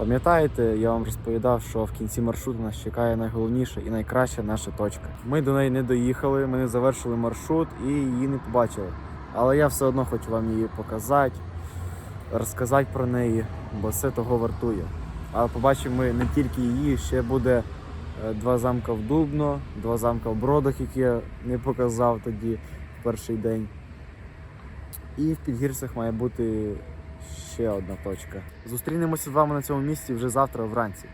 Пам'ятаєте, я вам розповідав, що в кінці маршруту нас чекає найголовніша і найкраща наша точка. Ми до неї не доїхали, ми не завершили маршрут і її не побачили. Але я все одно хочу вам її показати, розказати про неї, бо це того вартує. Але побачимо ми не тільки її, ще буде е, два замка в Дубно, два замка в Бродах, які я не показав тоді в перший день. І в Підгірцях має бути ще одна точка. Зустрінемося з вами на цьому місці вже завтра вранці.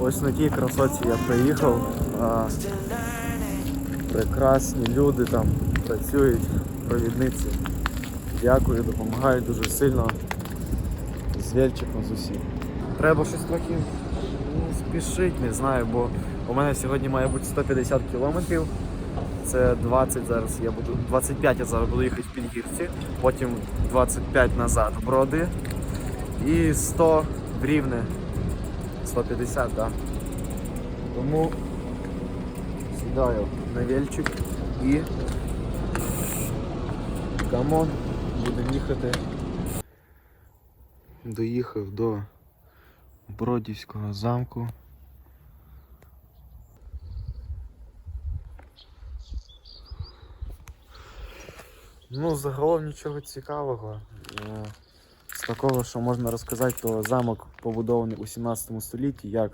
Ось на тій красоті я приїхав. А, прекрасні люди там працюють, провідниці. Дякую, допомагають дуже сильно. З Вельчиком з усім. Треба щось трохи ну, спішити, не знаю, бо у мене сьогодні має бути 150 кілометрів. Це 20 зараз я буду. 25 я зараз буду їхати в Підгірці, потім 25 назад в Броди і 100 в Рівне. 150, так. Да. Тому сідаю на вельчик і камон, будемо їхати. Доїхав до Бродівського замку. Ну, загалом нічого цікавого. Е, З такого, що можна розказати, то замок побудований у 17 столітті як,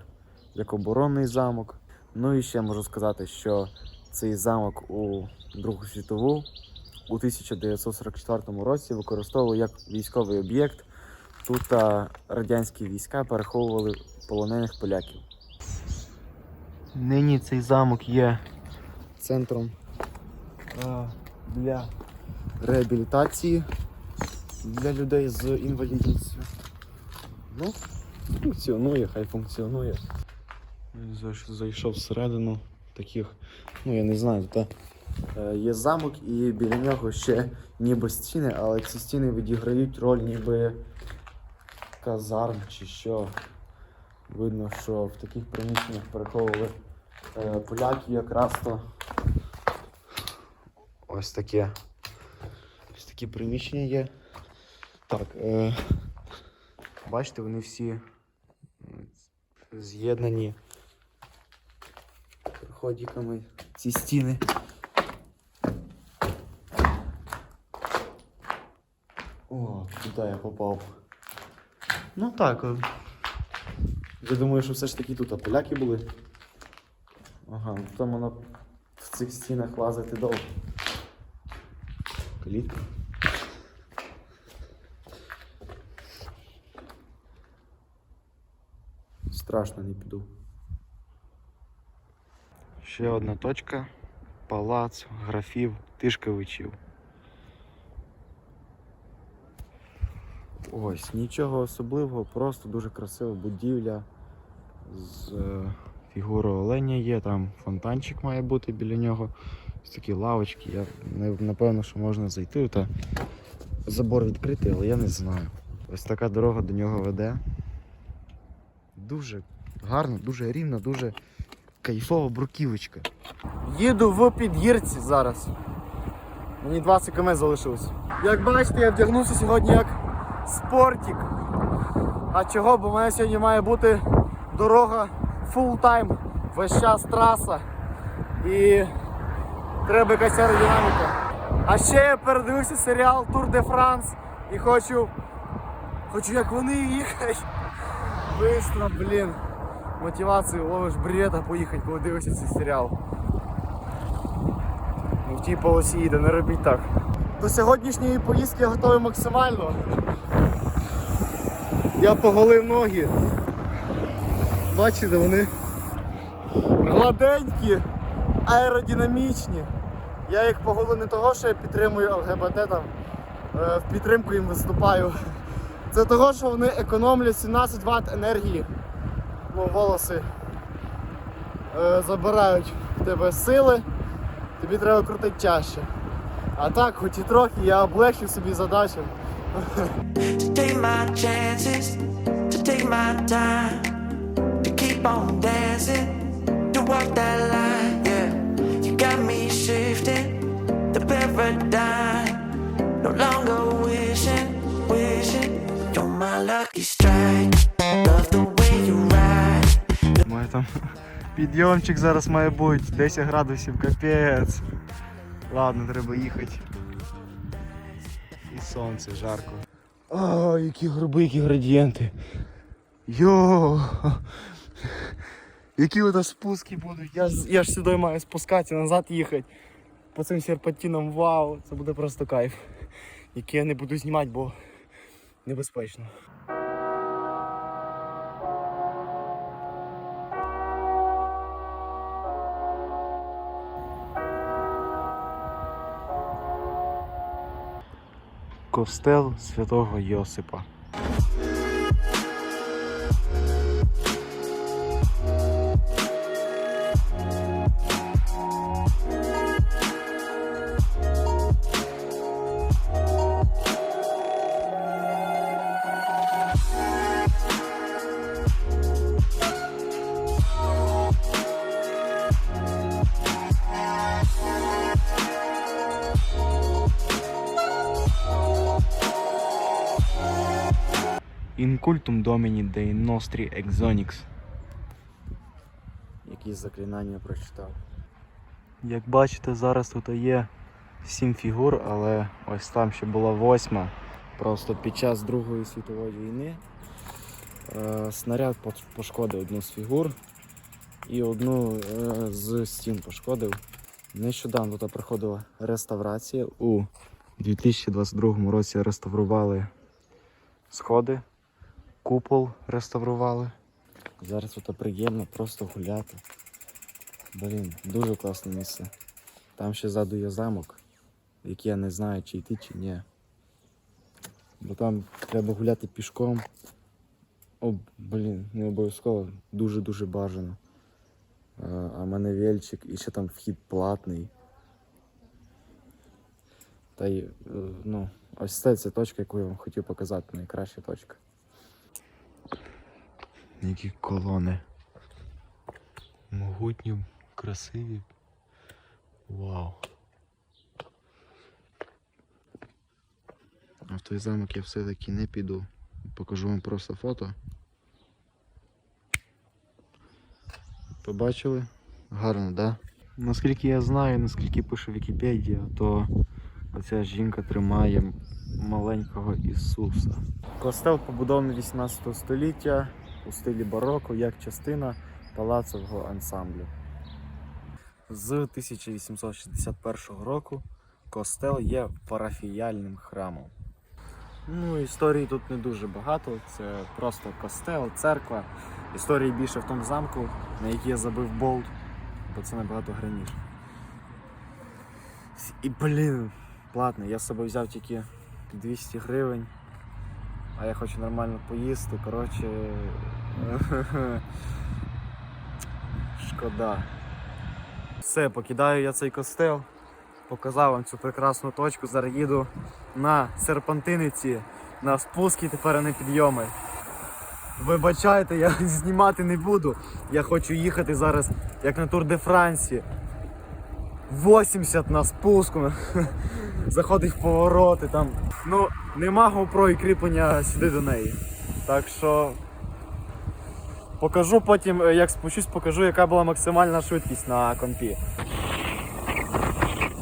як оборонний замок. Ну і ще можу сказати, що цей замок у Другу світову у 1944 році використовували як військовий об'єкт. Тут а, радянські війська переховували полонених поляків. Нині цей замок є центром а, для реабілітації для людей з інвалідністю. Ну, функціонує, хай функціонує. Зайш- Зайшов всередину таких, ну я не знаю, е, є замок і біля нього ще ніби стіни, але ці стіни відіграють роль ніби казарм чи що. Видно, що в таких приміщеннях переховували е, поляки якраз то. Ось таке. Ось такі приміщення є. Так, е, бачите, вони всі з'єднані проходиками ці стіни. Куди я попав? Ну так. е, Я думаю, що все ж таки тут поляки були. Ага, ну там воно в цих стінах лазити довго. Клітка. Страшно не піду. Ще одна точка. Палац графів Тишковичів. Ось, нічого особливого, просто дуже красива будівля з е, фігурою оленя є, там фонтанчик має бути біля нього. Ось такі лавочки. Я напевно, що можна зайти. Та забор відкритий, але я не знаю. Ось така дорога до нього веде. Дуже гарно, дуже рівно, дуже кайфова бруківочка. Їду в підгірці зараз. Мені 20 км залишилось. Як бачите, я вдягнувся сьогодні як спортик. А чого? Бо в мене сьогодні має бути дорога фул тайм, весь час траса. І треба якась аеродинаміка. А ще я передивився серіал Тур де Франс і хочу. Хочу як вони їхати. Быстро, блін. Мотивацію ловиш бред, поїхати, коли дивишся цей серіал. Ну, в тій полосі їде, не робіть так. До сьогоднішньої поїздки я готовий максимально. Я поголив ноги. Бачите, вони гладенькі, аеродинамічні. Я їх поголив не того, що я підтримую ЛГБТ там, е, в підтримку їм виступаю. Це того, що вони економлять 17 Вт енергії. Ну, волоси е, забирають в тебе сили, тобі треба крутити чаще. А так, хоч і трохи, я облегчив собі задачу. Підйомчик зараз має бути, 10 градусів, капець. Ладно, треба їхати. І сонце жарко. О, які горби, які градієнти. Йо! Які ото спуски будуть. Я ж, я ж сюди маю спускатися, назад їхати. По цим серпантинам, вау, це буде просто кайф. Який я не буду знімати, бо небезпечно. Костел святого Йосипа. Інкультум доміні дей нострі екзонікс. Якісь заклинання прочитав. Як бачите, зараз тут є сім фігур, але ось там ще була восьма. Просто під час Другої світової війни е, снаряд пошкодив одну з фігур і одну е, з стін пошкодив. Нещодавно тут проходила реставрація. У 2022 році реставрували сходи купол реставрували. Зараз тут приємно просто гуляти. Блін, дуже класне місце. Там ще ззаду є замок, який я не знаю, чи йти, чи ні. Бо там треба гуляти пішком. О, блін, не обов'язково, дуже-дуже бажано. А, в мене вельчик і ще там вхід платний. Та й, е, ну, ось це ця точка, яку я вам хотів показати, найкраща точка. Які колони. Могутні, красиві. Вау. А в той замок я все-таки не піду. Покажу вам просто фото. Побачили? Гарно, так? Да? Наскільки я знаю, наскільки пише Вікіпедія, то оця жінка тримає маленького Ісуса. Костел побудований 18 століття у стилі бароко як частина палацового ансамблю. З 1861 року костел є парафіяльним храмом. Ну, історії тут не дуже багато, це просто костел, церква. Історії більше в тому замку, на який я забив болт, бо це набагато граніше. І блін, платно, я з собою взяв тільки 200 гривень. А я хочу нормально поїсти, коротше. Шкода. Все, покидаю я цей костел. Показав вам цю прекрасну точку. Зараз їду на серпантиниці, на спуски, тепер не підйоми. Вибачайте, я знімати не буду. Я хочу їхати зараз, як на Тур де Франсі. 80 на спуску. Заходить в повороти там. Ну, нема GoPro і кріплення сюди до неї. Так що покажу потім, е, як спущусь, покажу, яка була максимальна швидкість на компі.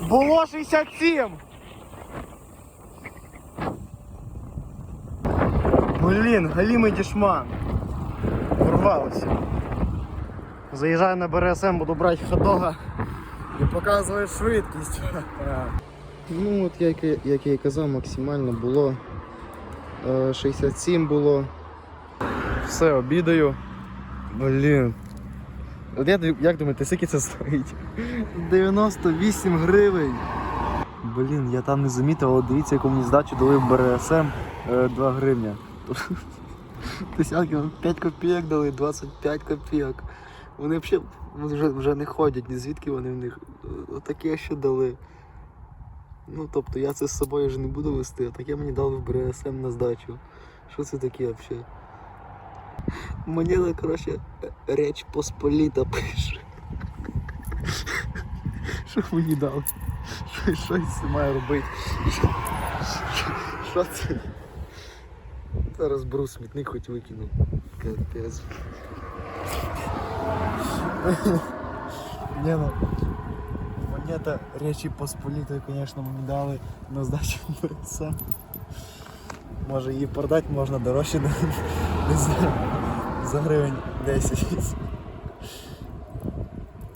Було 67! Блін, галімий дішман. Урвалося. Заїжджаю на БРСМ, буду брати ходога і показую швидкість. Ну от як, як я і казав, максимально було е, 67 було. Все, обідаю. Блін. От я, як думаєте, скільки це стоїть? 98 гривень. Блін, я там не замітив, але дивіться, яку мені здачу дали в БРСМ 2 гривня. Десятки 5 копійок дали, 25 копійок. Вони взагалі вже, вже не ходять, ні звідки вони в них. Отаке ще дали. Ну, тобто я це з собою вже не буду вести, а таке мені дали в БРСМ на здачу. Що це таке взагалі? Мені, коротше, Реч Посполіта пише. Що мені дали? Що, що це маю робити? Що, що це? Зараз беру смітник хоч викину. Капець. Не ну, монета Речі Посполітої, звісно, мені дали на здачу це. Може її продати можна дорожче, не знаю, за гривень 10.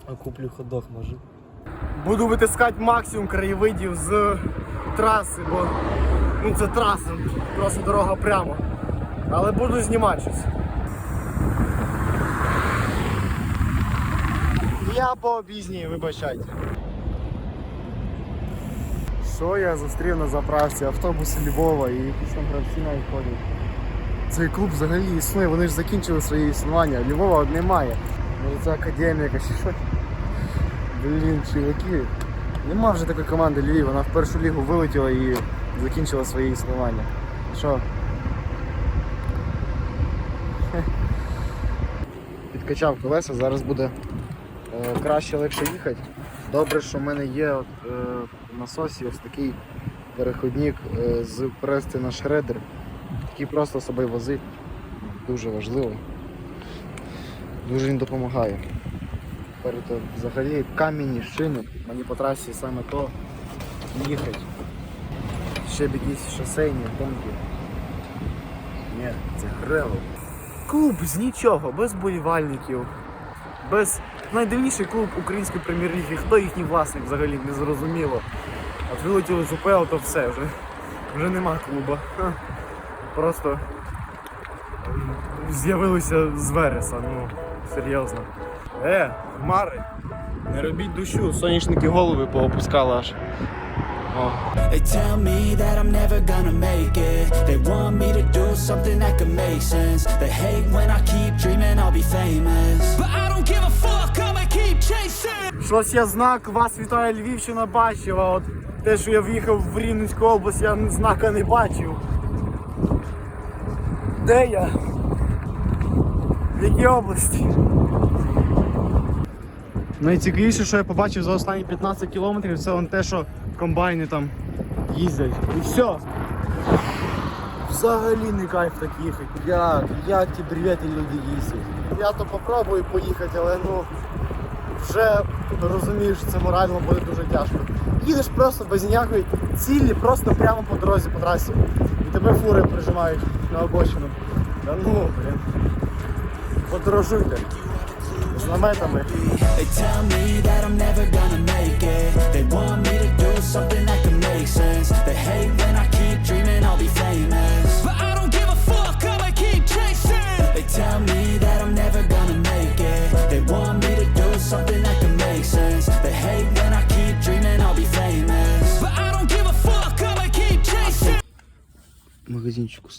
А куплю ходок може. Буду витискати максимум краєвидів з траси, бо ну, це траса, просто дорога прямо. Але буду знімати щось. Я по об'їзні, вибачайте. Що я зустрів на заправці? Автобуси Львова і якісь там гравці навіть ходять. Цей клуб взагалі існує, вони ж закінчили своє існування. Львова от немає. Може це академія чи що? Блін, чуваки. Нема вже такої команди Львів, вона в першу лігу вилетіла і закінчила своє існування. Що? Підкачав колеса, зараз буде краще легше їхати. Добре, що в мене є от, е, в насосі ось такий переходник е, з прести на шредер, який просто собою возить. Дуже важливо. Дуже він допомагає. То взагалі камінні шини, мені по трасі саме то їхати. Ще б якісь шосейні гонки. Ні, це хрево. Клуб з нічого, без болівальників, без найдивніший клуб української прем'єр-ліги. Хто їхній власник взагалі не зрозуміло. От вилетіли з УПЛ, то все, вже, вже нема клуба. Ха. Просто з'явилися з вереса, ну серйозно. Е, хмари, не робіть дощу, сонячники голови поопускали аж. They tell me that I'm never gonna make it. They want me to do something that could make sense. They hate when I keep dreaming I'll be famous. But I Щось я знак вас вітає Львівщина бачив, а от те, що я в'їхав в Рівненську область, я знака не бачив. Де я? В якій області? Найцікавіше, що я побачив за останні 15 кілометрів, це вон те, що комбайни там їздять. І все. Взагалі не кайф так їхати. Як? Як ті бревети люди їздять? Я то попробую поїхати, але ну вже розумієш, що це морально буде дуже тяжко. Їдеш просто без ніякої цілі, просто прямо по дорозі, по трасі. І тебе фури прижимають на обочину. Та ну, блін. Подорожуйте. З наметами. They tell me that I'm never gonna make it. They want me to do something that could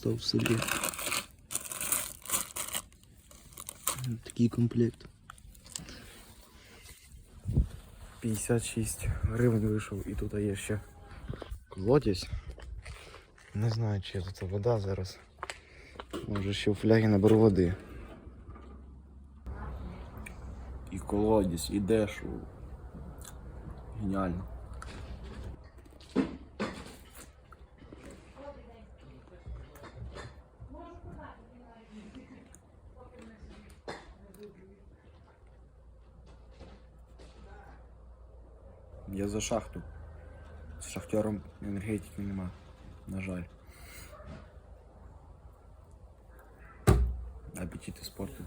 став в селі. Такий комплект. 56 гривень вийшов і тут є ще колодязь. Не знаю, чи тут вода зараз. Може ще у флягі наберу води. І колодязь, і дешу. Геніально. За шахту. З шахтером енергетики нема, на жаль. Апетити спорту.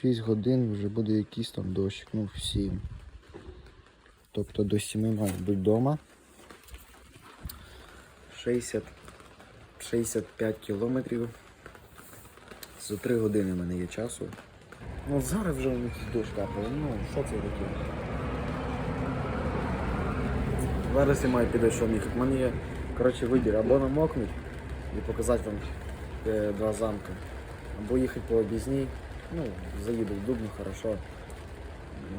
6 годин вже буде якийсь там дощик, ну в 7. Тобто до 7 має бути вдома. 60, 65 кілометрів. За 3 години в мене є часу. Ну зараз вже якийсь дощ капає, ну що це таке? Я маю під дощом їхати. У мене є коротше, вибір або намокнуть і показати вам е, два замки, або їхати по об'їзній, ну, заїду в Дубну, хорошо.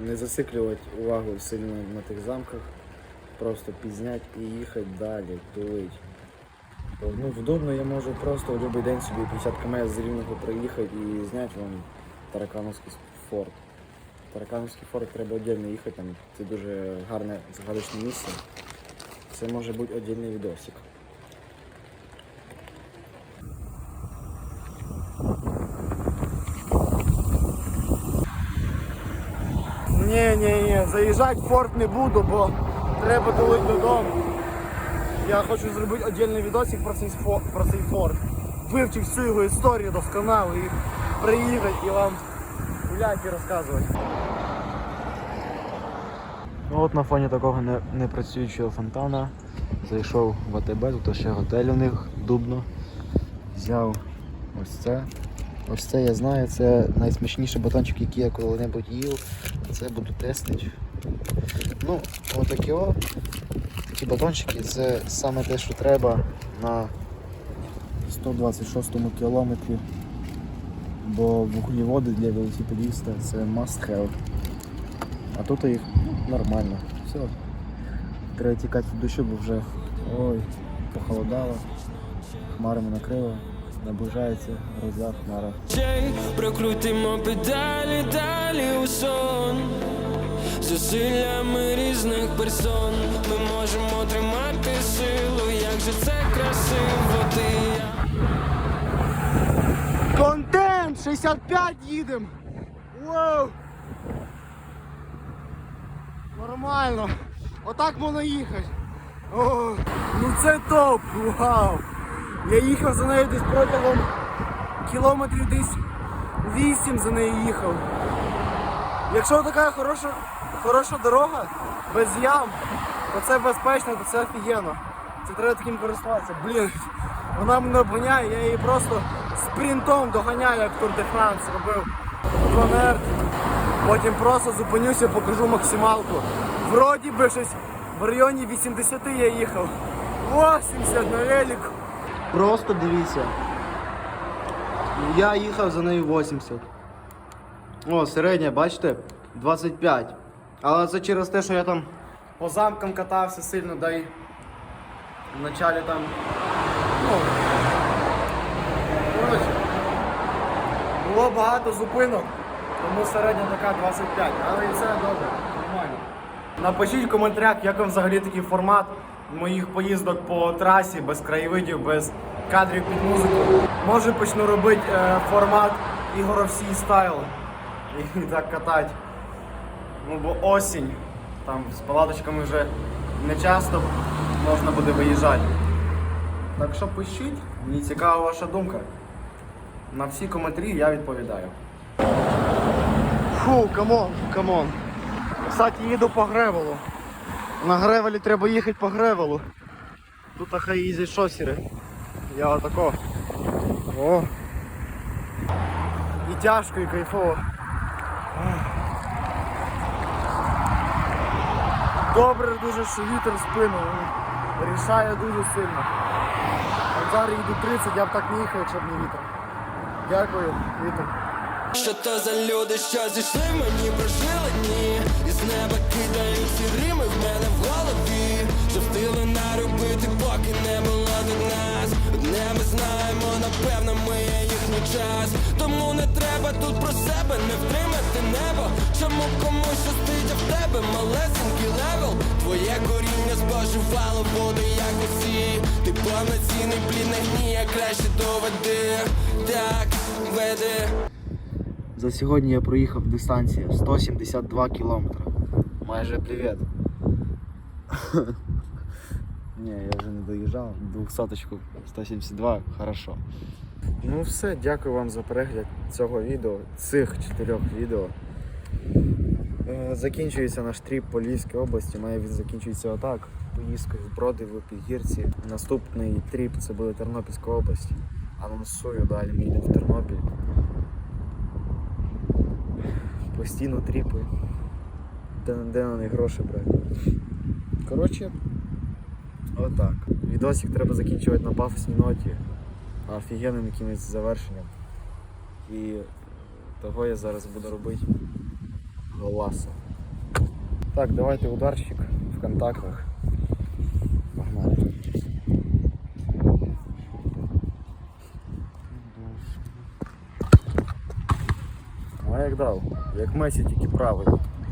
Не зациклювати увагу сильно на тих замках, просто пізнять і їхати далі, тулить. Ну, в Дубно я можу просто в будь-який день собі 50 км з Рівного приїхати і зняти вам Таракановський форт. Таракановський форт треба віддільно їхати, там це дуже гарне загадочне місце. Це може бути віддільний відосик. Ні, ні, ні, заїжджати в форт не буду, бо треба долити додому. Я хочу зробити віддільний відосик про цей, про цей форт. Вивчив всю його історію досконало і приїхати і вам гуляти і розказувати. Ну от на фоні такого не, непрацюючого фонтана зайшов в АТБ, тут ще готель у них дубно. Взяв ось це. Ось це я знаю, це найсмачніший батончик, який я коли-небудь їв. Це буду тестити. Ну, отакі о. Такі батончики це саме те, що треба на 126 кілометрі. Бо вуглеводи для велосипедиста це must have. А тут їх ну, нормально. Все. Треба тікати дощу, бо вже ой, похолодало, хмарами накрило, наближається гроза хмара. Прокрутимо педалі далі у сон Зусиллями різних персон Ми можемо тримати силу, як же це красиво ти Контент! 65 їдем! Воу! Нормально! Отак можна їхати. О, ну це топ! Вау! Я їхав за нею десь протягом кілометрів десь 8 за нею їхав. Якщо така хороша, хороша дорога, без ям, то це безпечно, то це офігенно. Це треба таким користуватися. Блін, вона мене обганяє, я її просто спринтом доганяю, як Тур де Франс робив Конерт. Потім просто зупинюся, покажу максималку. Вроді би щось в районі 80 я їхав. 80 на велику. Просто дивіться. Я їхав за нею 80. О, середня, бачите? 25. Але це через те, що я там по замкам катався сильно, да й в началі там. Ну, було багато зупинок, тому середня така 25, але і все добре, нормально. Напишіть в коментарях, як вам взагалі такий формат моїх поїздок по трасі, без краєвидів, без кадрів під музику. Може почну робити е, формат Ігоровський стайл і так катати. Ну бо осінь, там з палаточками вже не часто можна буде виїжджати. Так що пишіть, мені цікава ваша думка. На всі коментарі я відповідаю. Фу, камон, камон. Кстати, їду по гревелу. На гревелі треба їхати по гревелу. Тут хай їздять шосери. Я отако. О. І тяжко, і кайфово. Добре дуже, що вітер спину. Рішає дуже сильно. От зараз їду 30, я б так не їхав, якщо б не вітер. Дякую, вітер. Що то за люди, що зійшли мені прожили дні І з неба кидають ці рими в мене в голові. Що наробити, поки не було до нас. Одне ми знаємо, напевно, ми є їхній час. Тому не треба тут про себе не втримати небо. Чому комусь щастить, а в тебе малесенький левел? Твоє коріння споживало воду, як усі. Ти повноцінний плід на гнія, краще доведи. Так, веди За сьогодні я проїхав дистанцію 172 кілометри. Майже привіт. Ні, я вже не доїжджав. Двохсоточку 172, хорошо. Ну все, дякую вам за перегляд цього відео, цих чотирьох відео. Е, Закінчується наш тріп по Львівській області. Має він закінчується отак. Поїздкою в Бродиву, Підгірці. Наступний тріп це буде Тернопільська область. Анонсую далі ми йдемо в Тернопіль постійно тріпи Де, де на них гроші брати. Коротше, отак. Відосик треба закінчувати на пафосній ноті, офігенним якимось завершенням. І того я зараз буду робити голаса. Так, давайте ударщик в контактах. Погнали. Ну, а як дав? Як Месі, тільки правий.